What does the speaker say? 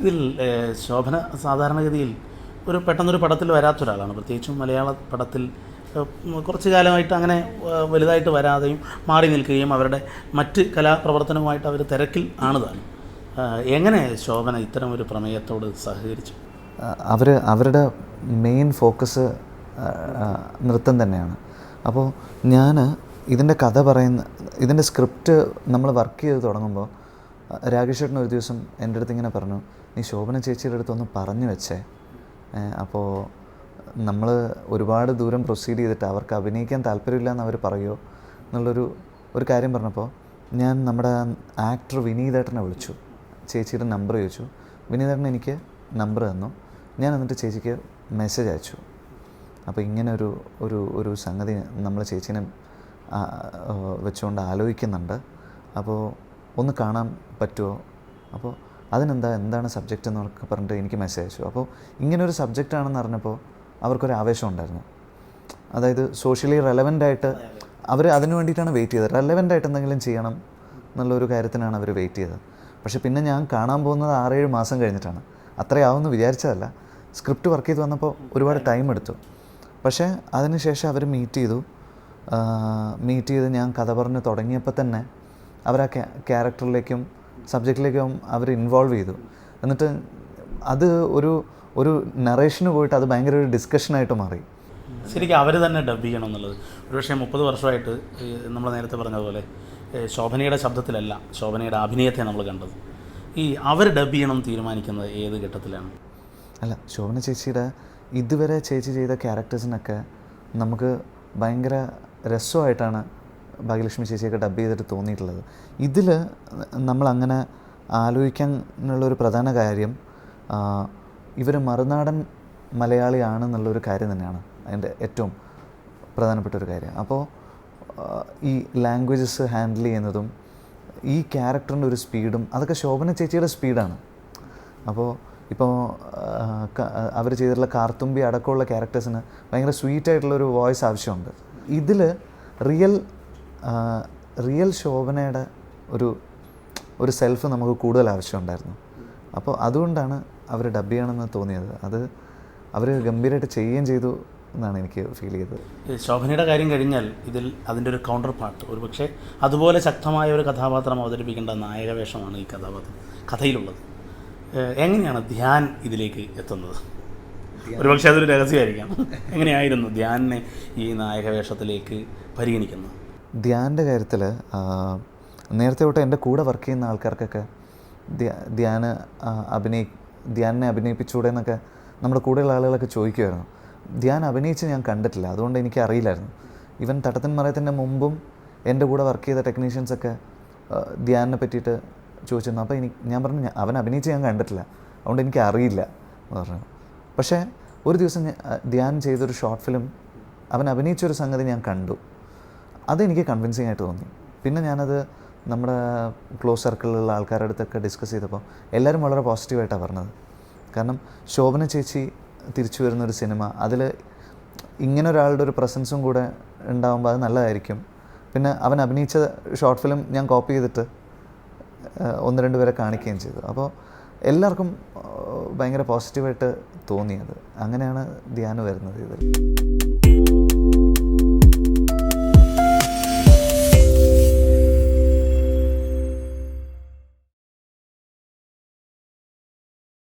ഇതിൽ ശോഭന സാധാരണഗതിയിൽ ഒരു പെട്ടെന്നൊരു പടത്തിൽ വരാത്തൊരാളാണ്. പ്രത്യേകിച്ചും മലയാള പടത്തിൽ കുറച്ച് കാലമായിട്ട് അങ്ങനെ വലുതായിട്ട് വരാതെയും മാറി നിൽക്കുകയും അവരുടെ മറ്റ് കലാപ്രവർത്തനവുമായിട്ട് അവർ തിരക്കിൽ ആണ് താനും എങ്ങനെ ശോഭന ഇത്തരം ഒരു പ്രമേയത്തോട് സഹകരിച്ചു? അവർ അവരുടെ മെയിൻ ഫോക്കസ് നൃത്തം തന്നെയാണ്. അപ്പോൾ ഞാൻ ഇതിന്റെ കഥ പറയുന്ന ഇതിന്റെ സ്ക്രിപ്റ്റ് നമ്മൾ വർക്ക് ചെയ്ത് തുടങ്ങുമ്പോൾ രാകേഷ് ചേട്ടൻ ഒരു ദിവസം എന്റെ അടുത്ത് ഇങ്ങനെ പറഞ്ഞു നീ ശോഭന ചേച്ചിയുടെ അടുത്തൊന്ന് പറഞ്ഞു വെച്ചേ. അപ്പോൾ നമ്മൾ ഒരുപാട് ദൂരം പ്രൊസീഡ് ചെയ്തിട്ട് അവർക്ക് അഭിനയിക്കാൻ താല്പര്യമില്ല എന്ന് അവർ പറയുമോ എന്നുള്ളൊരു ഒരു കാര്യം പറഞ്ഞപ്പോൾ ഞാൻ നമ്മുടെ ആക്ടർ വിനീതേട്ടനെ വിളിച്ചു. ചേച്ചിയുടെ നമ്പർ ചോദിച്ചു. വിനീതേട്ടൻ എനിക്ക് നമ്പർ തന്നു. ഞാൻ എന്നിട്ട് ചേച്ചിക്ക് മെസ്സേജ് അയച്ചു. അപ്പോൾ ഇങ്ങനെ ഒരു ഒരു ഒരു സംഗതി നമ്മൾ ചേച്ചീനെ വെച്ചുകൊണ്ട് ആലോചിക്കുന്നുണ്ട്. അപ്പോൾ ഒന്ന് കാണാൻ പറ്റുമോ? അപ്പോൾ അതിനെന്താ? എന്താണ് സബ്ജക്റ്റ് എന്നൊക്കെ പറഞ്ഞിട്ട് എനിക്ക് മെസ്സേജ് അയച്ചു. അപ്പോൾ ഇങ്ങനൊരു ഒരു സബ്ജക്റ്റ് ആണെന്ന് അറിഞ്ഞപ്പോൾ അവർക്കൊരു ആവേശം ഉണ്ടായിരുന്നു. അതായത് സോഷ്യലി റെലവന്റ് ആയിട്ട് അവർ അതിന് വേണ്ടിയിട്ടാണ് വെയിറ്റ് ചെയ്തത്. റെലവന്റ് ആയിട്ട് എന്തെങ്കിലും ചെയ്യണം എന്നുള്ളൊരു കാര്യത്തിനാണ് അവർ വെയിറ്റ് ചെയ്തത്. പക്ഷേ പിന്നെ ഞാൻ കാണാൻ പോകുന്നത് ആറേഴ് മാസം കഴിഞ്ഞിട്ടാണ്. അത്രയാവുമെന്ന് വിചാരിച്ചതല്ല. സ്ക്രിപ്റ്റ് വർക്ക് ചെയ്ത് വന്നപ്പോൾ ഒരുപാട് ടൈം എടുത്തു. പക്ഷേ അതിനുശേഷം അവർ മീറ്റ് ചെയ്തു. മീറ്റ് ചെയ്ത് ഞാൻ കഥ പറഞ്ഞ് തുടങ്ങിയപ്പോൾ തന്നെ അവർ ആ ക്യാരക്ടറിലേക്കും സബ്ജക്റ്റിലേക്കും അവർ ഇൻവോൾവ് ചെയ്തു. എന്നിട്ട് അത് ഒരു ഒരു നറേഷന് പോയിട്ട് അത് ഭയങ്കര ഒരു ഡിസ്കഷനായിട്ട് മാറി. ശരിക്കും അവർ തന്നെ ഡബ് ചെയ്യണം എന്നുള്ളത്. ഒരുപക്ഷെ മുപ്പത് വർഷമായിട്ട് നമ്മൾ നേരത്തെ പറഞ്ഞതുപോലെ ശോഭനയുടെ ശബ്ദത്തിലല്ല ശോഭനയുടെ അഭിനയത്തെ നമ്മൾ കണ്ടത്. ഈ അവർ ഡബ് ചെയ്യണം തീരുമാനിക്കുന്നത് ഏത് ഘട്ടത്തിലാണ്? അല്ല ശോഭന ചേച്ചിയുടെ ഇതുവരെ ചേച്ചി ചെയ്ത ക്യാരക്ടേഴ്സിനൊക്കെ നമുക്ക് ഭയങ്കര രസമായിട്ടാണ് ഭാഗ്യലക്ഷ്മി ചേച്ചിയൊക്കെ ഡബ് ചെയ്തിട്ട് തോന്നിയിട്ടുള്ളത്. ഇതിൽ നമ്മൾ അങ്ങനെ ആലോചിക്കാനുള്ളൊരു പ്രധാന കാര്യം ഇവർ മറുനാടൻ മലയാളിയാണെന്നുള്ളൊരു കാര്യം തന്നെയാണ് അതിന്റെ ഏറ്റവും പ്രധാനപ്പെട്ട ഒരു കാര്യം അപ്പോൾ ഈ ലാംഗ്വേജസ് ഹാൻഡിൽ ചെയ്യുന്നതും ഈ ക്യാരക്ടറിന്റെ ഒരു സ്പീഡും അതൊക്കെ ശോഭന ചേച്ചിയുടെ സ്പീഡാണ്. അപ്പോൾ ഇപ്പോൾ അവർ ചെയ്തിട്ടുള്ള കാർത്തുമ്പി അടക്കമുള്ള ക്യാരക്ടേഴ്സിന് ഭയങ്കര സ്വീറ്റ് ആയിട്ടുള്ള ഒരു വോയിസ് ആവശ്യമുണ്ട്. ഇതിൽ റിയൽ റിയൽ ശോഭനയുടെ ഒരു ഒരു സെൽഫ് നമുക്ക് കൂടുതൽ ആവശ്യമുണ്ടായിരുന്നു. അപ്പോൾ അതുകൊണ്ടാണ് അവർ ഡബ് ചെയ്യണമെന്ന് തോന്നിയത്. അത് അവർ ഗംഭീരമായിട്ട് ചെയ്യുകയും ചെയ്തു എന്നാണ് എനിക്ക് ഫീൽ ചെയ്തത്. ശോഭനയുടെ കാര്യം കഴിഞ്ഞാൽ ഇതിൽ അതിന്റെ ഒരു കൗണ്ടർ പാർട്ട് ഒരു പക്ഷേ അതുപോലെ ശക്തമായ ഒരു കഥാപാത്രം അവതരിപ്പിക്കേണ്ട നായകവേഷമാണ് ഈ കഥാപാത്രം കഥയിലുള്ളത്. എങ്ങനെയാണ് ധ്യാൻ ഇതിലേക്ക് എത്തുന്നത്? ഒരുപക്ഷെ അതൊരു രഹസ്യമായിരിക്കാം. എങ്ങനെയായിരുന്നു ധ്യാനിനെ ഈ നായകവേഷത്തിലേക്ക് പരിഗണിക്കുന്നത്? ധ്യാന്റെ കാര്യത്തിൽ നേരത്തെ തൊട്ട് എന്റെ കൂടെ വർക്ക് ചെയ്യുന്ന ആൾക്കാർക്കൊക്കെ ധ്യാന അഭിനയി ധ്യാനിനെ അഭിനയിപ്പിച്ചൂടെ എന്നൊക്കെ നമ്മുടെ കൂടെയുള്ള ആളുകളൊക്കെ ചോദിക്കുമായിരുന്നു. ധ്യാൻ അഭിനയിച്ച് ഞാൻ കണ്ടിട്ടില്ല അതുകൊണ്ട് എനിക്ക് അറിയില്ലായിരുന്നു ഇവൻ തട്ടത്തിൻ മറയത്തിന്റെ മുമ്പും എന്റെ കൂടെ വർക്ക് ചെയ്ത ടെക്നീഷ്യൻസൊക്കെ ധ്യാനിനെ പറ്റിയിട്ട് ചോദിച്ചിരുന്നു. അപ്പോൾ എനിക്ക് ഞാൻ പറഞ്ഞു "ഞാൻ- അവൻ അഭിനയിച്ച് ഞാൻ കണ്ടിട്ടില്ല അതുകൊണ്ട് എനിക്ക് അറിയില്ല എന്ന് പറഞ്ഞു. പക്ഷേ ഒരു ദിവസം ധ്യാൻ ചെയ്തൊരു ഷോർട്ട് ഫിലിം അവൻ അഭിനയിച്ചൊരു സംഗതി ഞാൻ കണ്ടു. അതെനിക്ക് കൺവിൻസിങ് ആയിട്ട് തോന്നി. പിന്നെ ഞാനത് നമ്മുടെ ക്ലോസ് സർക്കിളിലുള്ള ആൾക്കാരുടെ അടുത്തൊക്കെ ഡിസ്കസ് ചെയ്തപ്പോൾ എല്ലാവരും വളരെ പോസിറ്റീവായിട്ടാണ് പറഞ്ഞത്. കാരണം ശോഭന ചേച്ചി തിരിച്ചു വരുന്നൊരു സിനിമ അതിൽ ഇങ്ങനെ ഒരാളുടെ ഒരു പ്രസൻസും കൂടെ ഉണ്ടാകുമ്പോൾ അത് നല്ലതായിരിക്കും. പിന്നെ അവൻ അഭിനയിച്ച ഷോർട്ട് ഫിലിം ഞാൻ കോപ്പി ചെയ്തിട്ട് ഒന്ന് രണ്ട് പേരെ കാണിക്കുകയും ചെയ്തു. അപ്പോൾ എല്ലാവർക്കും ഭയങ്കര പോസിറ്റീവായിട്ട് തോന്നിയത് അങ്ങനെയാണ് ധ്യാനം വരുന്നത് ഇതിൽ